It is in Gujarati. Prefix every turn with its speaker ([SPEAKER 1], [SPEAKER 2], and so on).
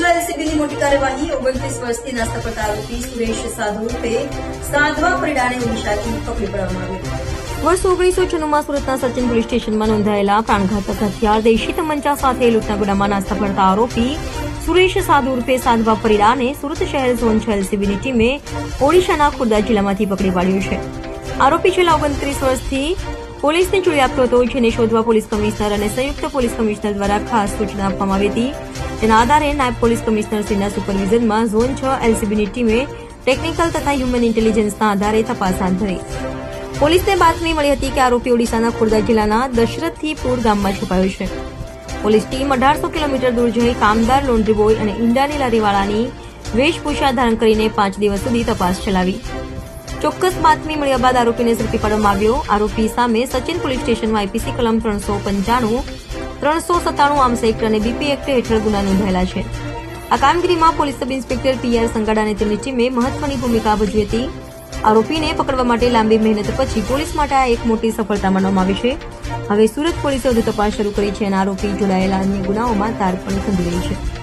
[SPEAKER 1] ઝોન છ મોટી કાર્યવાહી ઓગણત્રીસ વર્ષથી નાસ્તા આરોપી સુરેશ સાધુ રૂપે સાધવા પરિડાને ઓડિશાથી પકડી પાડવામાં આવ્યો વર્ષ ઓગણીસો છન્નુંમાં સુરતના સચિન પોલીસ સ્ટેશનમાં નોંધાયેલા પ્રાણઘાતક હથિયાર, દેશી તમંચા સાથે લૂંટના ગુનામાં નાસ્તા પડતા આરોપી સુરેશ સાધુ ઉર્ફે સાધવા પરિડાને સુરત શહેર ઝોન છ એલસીબીની ટીમે ઓડિશાના ખુર્દા જિલ્લામાંથી પકડી પાડ્યો છે. આરોપી છેલ્લા ઓગણત્રીસ વર્ષથી પોલીસને જોડી આપતો હતો, જેને શોધવા પોલીસ કમિશનર અને સંયુક્ત પોલીસ કમિશનર દ્વારા ખાસ સૂચના આપવામાં આવી હતી. તેના આધારે નાયબ પોલીસ કમિશનર શ્રીના સુપરવિઝનમાં ઝોન છ એલસીબીની ટીમે ટેકનિકલ તથા હ્યુમન ઇન્ટેલિજન્સના આધારે તપાસ હાથ ધરી. પોલીસને બાતમી મળી હતી કે આરોપી ઓડિશાના ખોર્ધા જિલ્લાના દશરથીપુર ગામમાં છુપાયો છે. પોલીસ ટીમ અઢારસો કિલોમીટર દૂર જઈ કામદાર, લોન્ડ્રી બોય અને ઈંડાની લારીવાળાની વેશભૂષા ધારણ કરીને પાંચ દિવસ સુધી તપાસ ચલાવી. ચોક્કસ બાતમી મળ્યા બાદ આરોપીને ઝડપી પાડવામાં આવ્યો. આરોપી સામે સચિન પોલીસ સ્ટેશનમાં આઈપીસી કલમ ત્રણસો પંચાણું ત્રણસો સત્તાણું આર્મ્સ એક્ટ અને બીપી એક્ટ હેઠળ ગુના નોંધાયેલા છે. આ કામગીરીમાં police sub inspector PR Sangada અને તેમની ટીમે મહત્વની ભૂમિકા ભજવી હતી. આરોપીને પકડવા માટે લાંબી મહેનત પછી પોલીસ માટે આ એક મોટી સફળતા માનવામાં આવી છે. હવે સુરત પોલીસે વધુ તપાસ શરૂ કરી છે અને આરોપી જોડાયેલા અન્ય ગુનાઓમાં તાર પણ ખંડી રહી છે.